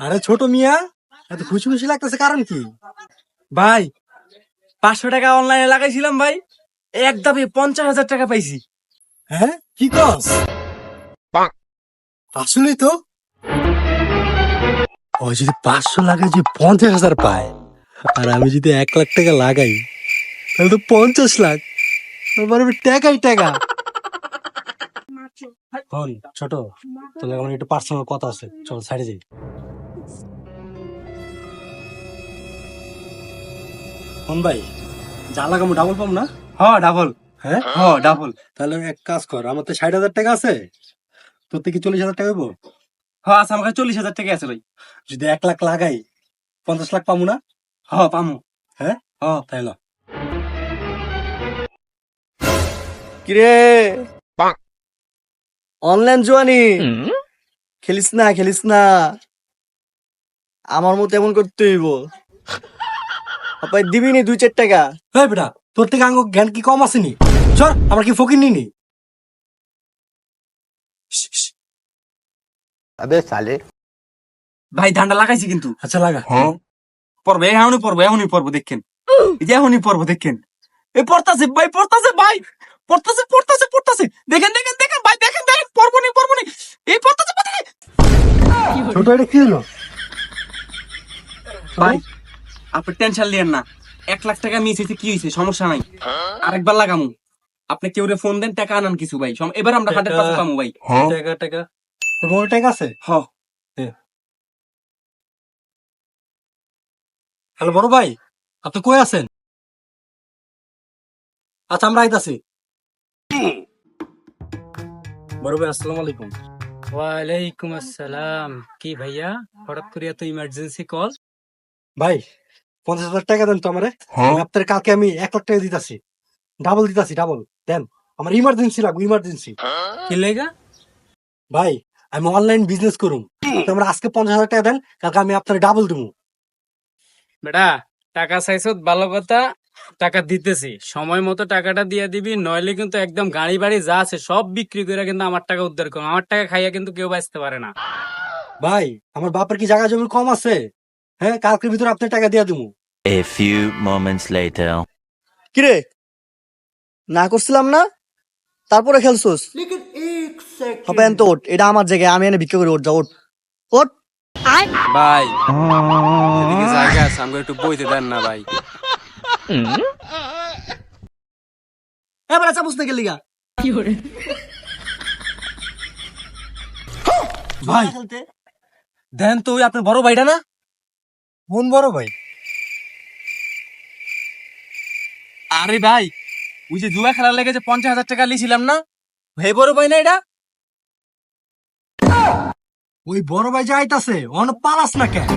আরে ছোট মিয়া এত খুশি খুশি লাগতেছে কারণ কি? ভাই পাঁচশো টাকা অনলাইনে লাগাইছিলাম ভাই এক দামে পঞ্চাশ হাজার টাকা পাইছি। হ্যাঁ? কি কস? আসলেই তো। ও যদি পাঁচশো লাগাই যে পঞ্চাশ হাজার পায় আর আমি যদি এক লাখ টাকা লাগাই তাহলে তো পঞ্চাশ লাখ। তারপর আমি টাকাই টাকা। ছোট তোদের আমার একটু পার্সোনাল কথা আছে। চল সাইডে যাই। হন ভাই যা লাগামো ডাবল পাম না? হ ডাবল হ্যাঁ? হ ডাবল তাহলে এক কাজ কর আমার তো ষাট হাজার টাকা আছে। তোর থেকে চল্লিশ হাজার টাকা হইবো? হ আচ্ছা আমার কাছে চল্লিশ হাজার টাকা আছে ভাই। যদি এক লাখ লাগাই পঞ্চাশ লাখ পাবো না? হ পামু। হ্যাঁ? হ তাই না কিরে? অনলাইন জুয়ানি। খেলিস না খেলিস না। আমার মতো এমন করতে হইব। আপাই দিবি নি দুই চার টাকা। হ্যাঁ বেটা তোর থেকে আঙ্গ জ্ঞান কি কম আসেনি চল আমার কি ফকির নিনি? আবে সালে। ভাই ধানটা লাগাইছি কিন্তু। আচ্ছা লাগা। হ্যাঁ। পড়বে এখনই পড়বে এখনই পড়ব দেখেন। এই এখনই পড়ব দেখেন। এই পড়তাছে ভাই পড়তাছে ভাই। পড়তাছে পড়তাছে পড়তাছে। দেখেন দেখেন দেখেন ভাই দেখেন দেখেন পড়ব নি পড়ব নি। এই পড়তাছে পড়তাছে। ছোট এটা কি হলো? ভাই আপনি টেনশন লিয়েন না। এক লাখ টাকা মিস হয়েছে কি হয়েছে? সমস্যা নাই। আরেকবার লাগামু। আপনি কেউ ফোন দেন টাকা আনান কিছু ভাই। এবার আমরা হান্ড্রেড পার্সেন্ট পামু ভাই। টাকা টাকা তোর মোবাইল টাকা আছে? হ। হ্যালো বড় ভাই আপনি কই আছেন? আচ্ছা আমরা আইতাছি। বড় ভাই আসসালামু আলাইকুম। ওয়ালাইকুম আসসালাম। কি ভাইয়া? হঠাৎ করে এত ইমার্জেন্সি কল ভাই পঞ্চাশ হাজার টাকা দেন তো আমারে। আপনার কালকে আমি এক লাখ টাকা দিতাছি। ডাবল দিতাছি ডাবল দেন আমার ইমার্জেন্সি লাগবে ইমার্জেন্সি কি লেগা? ভাই আমি অনলাইন বিজনেস করুম। তো আমরা আজকে পঞ্চাশ হাজার টাকা দেন কালকে আমি আপনার ডাবল দেবো বেটা টাকা চাইছ ভালো কথা টাকা দিতেছি। সময় মতো টাকাটা দিয়ে দিবি নইলে কিন্তু একদম গাড়ি বাড়ি যা আছে সব বিক্রি করে কিন্তু আমার টাকা উদ্ধার করো আমার টাকা খাইয়া কিন্তু কেউ বাঁচতে পারে না। ভাই আমার বাপের কি জায়গা জমি কম আছে? হ্যাঁ কালকের ভিতরে আপনার টাকা দিয়ে দেবো A few moments later. কিরে? না করছিলাম না? তারপরে খেলছোস? হবে তো ওঠ এটা আমার জায়গায় আমি এনে ভিক্ষা করে ওঠ যা ওট ওঠ। ভাই এদিকে জায়গা আছে আমাকে একটু বইতে দেন না ভাই। এবার চাপুস না গেলিগা ভাই দেন তো ওই আপনার বড় ভাইটা না? কোন বড় ভাই। আরে ভাই ওই যে জুয়া খেলার লেগে যে পঞ্চাশ হাজার টাকা লিছিলাম না? ভাই বড় ভাই না এটা? ওই বড় ভাই যাইতাছে অন পালাস না কেন?